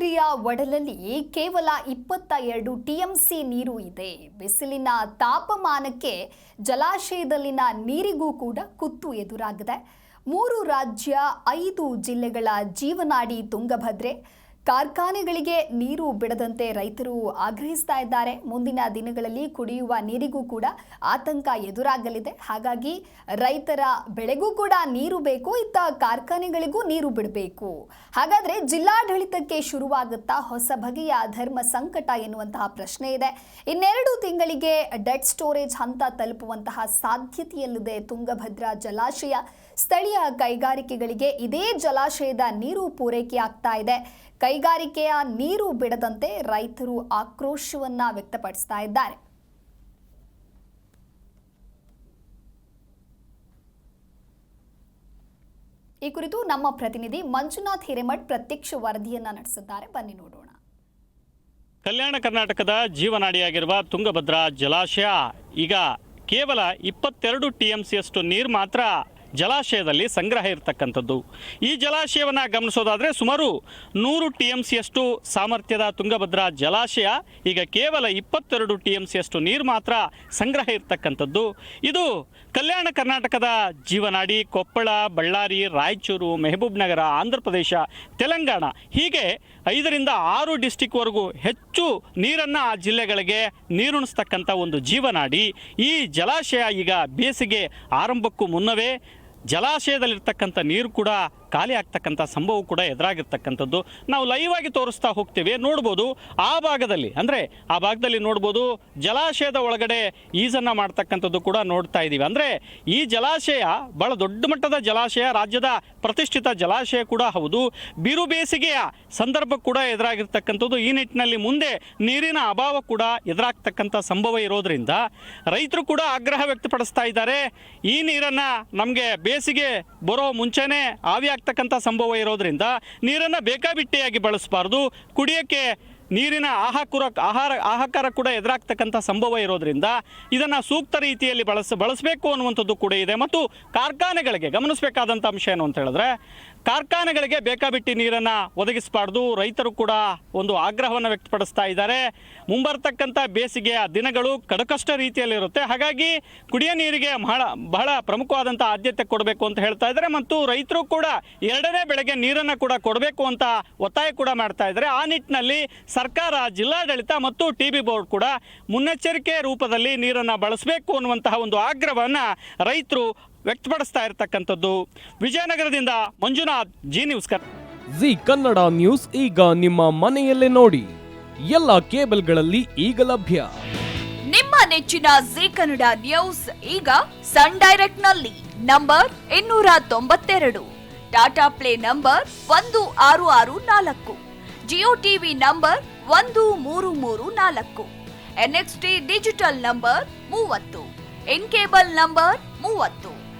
ಕೊಡಚಾದ್ರಿಯ ಒಡಲಲ್ಲಿ ಕೇವಲ ಇಪ್ಪತ್ತ ಎರಡು ಟಿಎಂಸಿ ನೀರು ಇದೆ. ಬಿಸಿಲಿನ ತಾಪಮಾನಕ್ಕೆ ಜಲಾಶಯದಲ್ಲಿನ ನೀರಿಗೂ ಕೂಡ ಕುತ್ತು ಎದುರಾಗಿದೆ. ಮೂರು ರಾಜ್ಯ, ಐದು ಜಿಲ್ಲೆಗಳ ಜೀವನಾಡಿ ತುಂಗಭದ್ರೆ ಕಾರ್ಖಾನೆಗಳಿಗೆ ನೀರು ಬಿಡದಂತೆ ರೈತರು ಆಗ್ರಹಿಸ್ತಾ ಇದ್ದಾರೆ. ಮುಂದಿನ ದಿನಗಳಲ್ಲಿ ಕುಡಿಯುವ ನೀರಿಗೂ ಕೂಡ ಆತಂಕ ಎದುರಾಗಲಿದೆ. ಹಾಗಾಗಿ ರೈತರ ಬೆಳೆಗೂ ಕೂಡ ನೀರು ಬೇಕು, ಇತ್ತ ಕಾರ್ಖಾನೆಗಳಿಗೂ ನೀರು ಬಿಡಬೇಕು. ಹಾಗಾದ್ರೆ ಜಿಲ್ಲಾಡಳಿತಕ್ಕೆ ಶುರುವಾಗುತ್ತಾ ಹೊಸ ಬಗೆಯ ಧರ್ಮ ಸಂಕಟ ಎನ್ನುವಂತಹ ಪ್ರಶ್ನೆ ಇದೆ. ಇನ್ನೆರಡು ತಿಂಗಳಿಗೆ ಡೆಡ್ ಸ್ಟೋರೇಜ್ ಹಂತ ತಲುಪುವಂತಹ ಸಾಧ್ಯತೆಯಲ್ಲಿದೆ ತುಂಗಭದ್ರಾ ಜಲಾಶಯ. ಸ್ಥಳೀಯ ಕೈಗಾರಿಕೆಗಳಿಗೆ ಇದೇ ಜಲಾಶಯದ ನೀರು ಪೂರೈಕೆ ಆಗ್ತಾ ಇದೆ. ಕೈಗಾರಿಕೆಯ ನೀರು ಬಿಡದಂತೆ ರೈತರು ಆಕ್ರೋಶವನ್ನ ವ್ಯಕ್ತಪಡಿಸ್ತಾ ಇದ್ದಾರೆ. ಈ ಕುರಿತು ನಮ್ಮ ಪ್ರತಿನಿಧಿ ಮಂಜುನಾಥ್ ಹಿರೇಮಠ್ ಪ್ರತ್ಯಕ್ಷ ವರದಿಯನ್ನ ನಡೆಸಿದ್ದಾರೆ. ಬನ್ನಿ ನೋಡೋಣ. ಕಲ್ಯಾಣ ಕರ್ನಾಟಕದ ಜೀವನಾಡಿಯಾಗಿರುವ ತುಂಗಭದ್ರಾ ಜಲಾಶಯ. ಈಗ ಕೇವಲ ಇಪ್ಪತ್ತೆರಡು ಟಿ ಎಂ ಸಿಯಷ್ಟು ನೀರು ಮಾತ್ರ ಜಲಾಶಯದಲ್ಲಿ ಸಂಗ್ರಹ ಇರತಕ್ಕಂಥದ್ದು. ಈ ಜಲಾಶಯವನ್ನು ಗಮನಿಸೋದಾದರೆ ಸುಮಾರು ನೂರು ಟಿ ಎಂ ಸಿಯಷ್ಟು ಸಾಮರ್ಥ್ಯದ ತುಂಗಭದ್ರಾ ಜಲಾಶಯ, ಈಗ ಕೇವಲ ಇಪ್ಪತ್ತೆರಡು ಟಿ ಎಂ ಸಿಯಷ್ಟು ನೀರು ಮಾತ್ರ ಸಂಗ್ರಹ ಇರತಕ್ಕಂಥದ್ದು. ಇದು ಕಲ್ಯಾಣ ಕರ್ನಾಟಕದ ಜೀವನಾಡಿ ಕೊಪ್ಪಳ, ಬಳ್ಳಾರಿ, ರಾಯಚೂರು, ಮೆಹಬೂಬ್ ನಗರ ಆಂಧ್ರ ಪ್ರದೇಶ ತೆಲಂಗಾಣ ಹೀಗೆ ಐದರಿಂದ ಆರು ಡಿಸ್ಟಿಕ್ವರೆಗೂ ಹೆಚ್ಚು ನೀರನ್ನು ಆ ಜಿಲ್ಲೆಗಳಿಗೆ ನೀರುಣಿಸ್ತಕ್ಕಂಥ ಒಂದು ಜೀವನಾಡಿ. ಈ ಜಲಾಶಯ ಈಗ ಬೇಸಿಗೆ ಆರಂಭಕ್ಕೂ ಮುನ್ನವೇ ಜಲಾಶಯದಲ್ಲಿರ್ತಕ್ಕಂಥ ನೀರು ಕೂಡ ಖಾಲಿ ಆಗ್ತಕ್ಕಂಥ ಸಂಭವ ಕೂಡ ಎದುರಾಗಿರ್ತಕ್ಕಂಥದ್ದು. ನಾವು ಲೈವ್ ಆಗಿ ತೋರಿಸ್ತಾ ಹೋಗ್ತೇವೆ. ನೋಡ್ಬೋದು ಆ ಭಾಗದಲ್ಲಿ, ಅಂದರೆ ಆ ಭಾಗದಲ್ಲಿ ನೋಡ್ಬೋದು ಜಲಾಶಯದ ಒಳಗಡೆ ಈಜನ್ನು ಮಾಡ್ತಕ್ಕಂಥದ್ದು ಕೂಡ ನೋಡ್ತಾ ಇದ್ದೀವಿ. ಅಂದರೆ ಈ ಜಲಾಶಯ ಭಾಳ ದೊಡ್ಡ ಮಟ್ಟದ ಜಲಾಶಯ, ರಾಜ್ಯದ ಪ್ರತಿಷ್ಠಿತ ಜಲಾಶಯ ಕೂಡ ಹೌದು. ಬಿರು ಬೇಸಿಗೆಯ ಸಂದರ್ಭ ಕೂಡ ಎದುರಾಗಿರ್ತಕ್ಕಂಥದ್ದು. ಈ ನಿಟ್ಟಿನಲ್ಲಿ ಮುಂದೆ ನೀರಿನ ಅಭಾವ ಕೂಡ ಎದುರಾಗ್ತಕ್ಕಂಥ ಸಂಭವ ಇರೋದ್ರಿಂದ ರೈತರು ಕೂಡ ಆಗ್ರಹ ವ್ಯಕ್ತಪಡಿಸ್ತಾ ಇದ್ದಾರೆ. ಈ ನೀರನ್ನು ನಮಗೆ ಬೇಸಿಗೆ ಬರೋ ಮುಂಚೆನೇ ಆವಿ ಆಗ್ತಕ್ಕಂಥ ಸಂಭವ ಇರೋದ್ರಿಂದ ನೀರನ್ನು ಬೇಕಾಬಿಟ್ಟಿಯಾಗಿ ಬಳಸಬಾರ್ದು. ಕುಡಿಯೋಕ್ಕೆ ನೀರಿನ ಆಹಾಕುರ, ಆಹಾರ, ಆಹಾಕಾರ ಕೂಡ ಎದುರಾಗ್ತಕ್ಕಂಥ ಸಂಭವ ಇರೋದ್ರಿಂದ ಇದನ್ನು ಸೂಕ್ತ ರೀತಿಯಲ್ಲಿ ಬಳಸ, ಬಳಸಬೇಕು ಅನ್ನುವಂಥದ್ದು ಕೂಡ ಇದೆ. ಮತ್ತು ಕಾರ್ಖಾನೆಗಳಿಗೆ ಗಮನಿಸಬೇಕಾದಂಥ ಅಂಶ ಏನು ಅಂತ ಹೇಳಿದ್ರೆ ಕಾರ್ಖಾನೆಗಳಿಗೆ ಬೇಕಾಬಿಟ್ಟಿ ನೀರನ್ನು ಒದಗಿಸಬಾರ್ದು. ರೈತರು ಕೂಡ ಒಂದು ಆಗ್ರಹವನ್ನು ವ್ಯಕ್ತಪಡಿಸ್ತಾ ಇದ್ದಾರೆ. ಮುಂಬರ್ತಕ್ಕಂಥ ಬೇಸಿಗೆಯ ದಿನಗಳು ಕಡಕಷ್ಟ ರೀತಿಯಲ್ಲಿರುತ್ತೆ. ಹಾಗಾಗಿ ಕುಡಿಯೋ ನೀರಿಗೆ ಬಹಳ ಬಹಳ ಪ್ರಮುಖವಾದಂಥ ಆದ್ಯತೆ ಕೊಡಬೇಕು ಅಂತ ಹೇಳ್ತಾ ಇದ್ದಾರೆ. ಮತ್ತು ರೈತರು ಕೂಡ ಎರಡನೇ ಬೆಳೆಗೆ ನೀರನ್ನು ಕೂಡ ಕೊಡಬೇಕು ಅಂತ ಒತ್ತಾಯ ಕೂಡ ಮಾಡ್ತಾ ಇದ್ದಾರೆ. ಆ ನಿಟ್ಟಿನಲ್ಲಿ ಸರ್ಕಾರ, ಜಿಲ್ಲಾಡಳಿತ ಮತ್ತು ಟಿ ಬಿ ಬೋರ್ಡ್ ಕೂಡ ಮುನ್ನೆಚ್ಚರಿಕೆ ರೂಪದಲ್ಲಿ ನೀರನ್ನು ಬಳಸಬೇಕು ಅನ್ನುವಂತಹ ಒಂದು ಆಗ್ರಹವನ್ನು ರೈತರು ವ್ಯಕ್ತಪಡಿಸ್ತಾ ಇರತಕ್ಕಂಥದ್ದು ವಿಜಯನಗರದಿಂದ ಮಂಜುನಾಥ್ ಜಿ ನ್ಯೂಸ್ ಕರ್ ಜಿ ಕನ್ನಡ ನ್ಯೂಸ್ ಈಗ ನಿಮ್ಮ ಮನೆಯಲ್ಲೇ ನೋಡಿ. ಎಲ್ಲ ಕೇಬಲ್ಗಳಲ್ಲಿ ಈಗ ಲಭ್ಯ. ನಿಮ್ಮ ನೆಚ್ಚಿನ ಜಿ ಕನ್ನಡ ನ್ಯೂಸ್ ಈಗ ಸನ್ ಡೈರೆಕ್ಟ್ನಲ್ಲಿ ನಂಬರ್ ಇನ್ನೂರ ತೊಂಬತ್ತೆರಡು ಟಾಟಾ ಪ್ಲೇ ನಂಬರ್ ಒಂದು ಆರು ಆರು ನಾಲ್ಕು ಜಿಯೋ ಟಿವಿ ನಂಬರ್ ಒಂದು ಮೂರು ಮೂರು ನಾಲ್ಕು ಎನ್ಎಕ್ಸ್ಟಿ ಡಿಜಿಟಲ್ ನಂಬರ್ ಮೂವತ್ತು ಇನ್ ಕೇಬಲ್ ನಂಬರ್ ಮೂವತ್ತು.